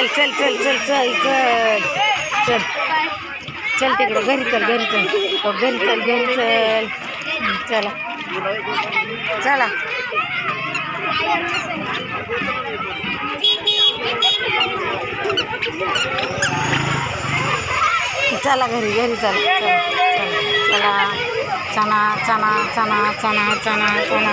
चल चल चल चल चल चल. चल. चल तिकडं घरी चल घरी चल. हो, घरी चल घरी चल. चला. चला. चला घरी घरी चल. चला चला. चना चना चना चना चना चना.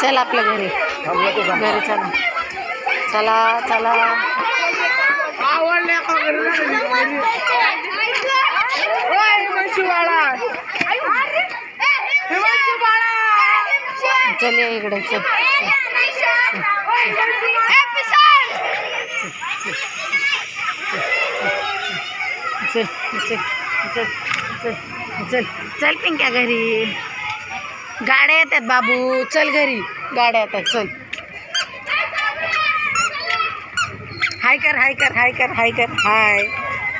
चल आपल्या घरी घरी चला चला चला चल ये इकडे चल चल. चल चल चल चल चल चल पिंक्या घरी गाड्या येतात बाबू. चल घरी. गाड्या येतात. चल. हाय कर हाय कर हाय कर हाय कर. हाय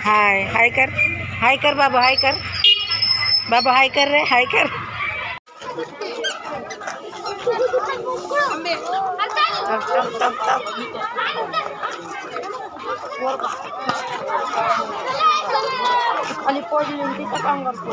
हाय हाय कर. हाय कर बाबू हाय कर. बाबू हाय कर रे हाय कर. आणि टप टप पडली तिथं काम करतो